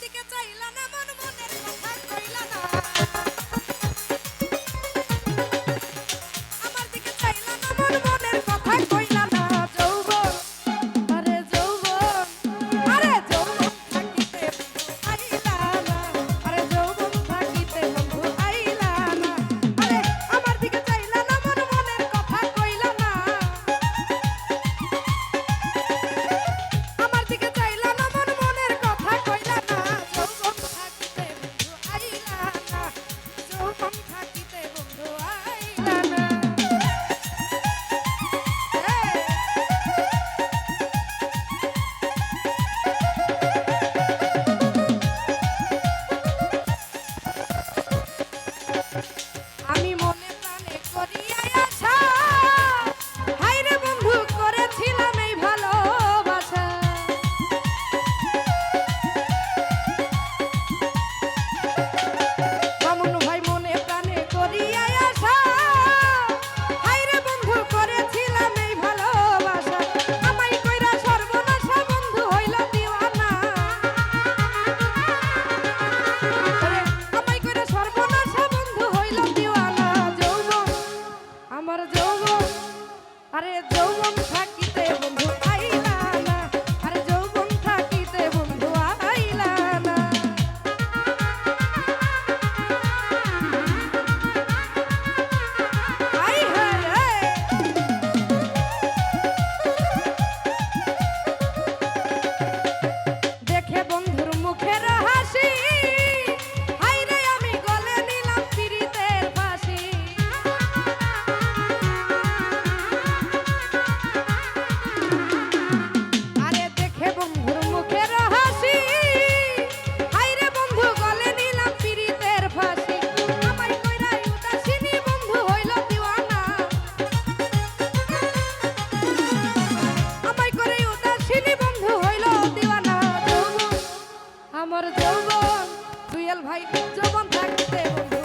দিকে চাইলা না মন ভাই যখন থাকতে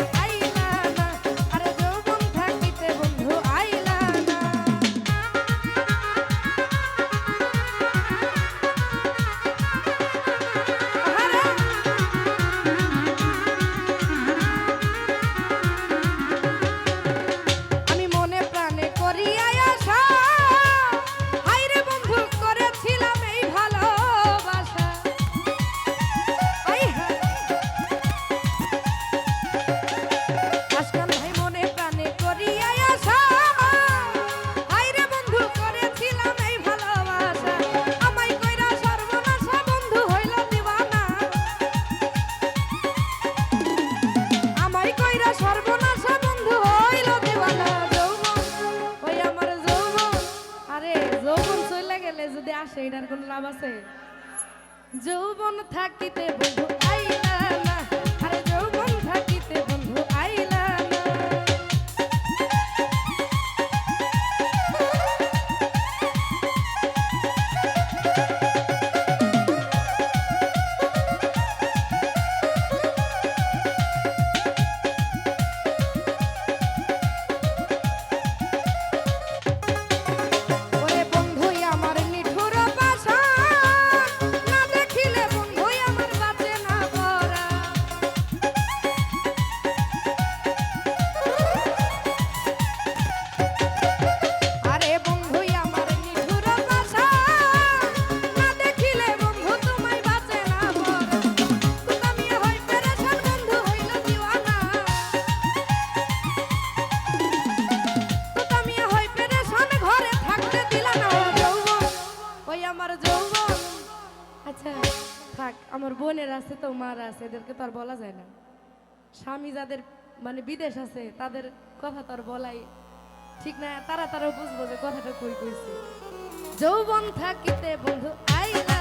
এটার কোনো লাভ আছে? যৌবন থাকিতে বহু আইলা আচ্ছা থাক, আমার বোনের আছে তো, মার আছে, এদেরকে তো আর বলা যায় না। স্বামী যাদের মানে বিদেশ আছে, তাদের কথা তো আর বলাই ঠিক না, তারা তারা বুঝব যে কথাটা কই কইছে। যৌবন থাকিতে বন্ধু, আইলা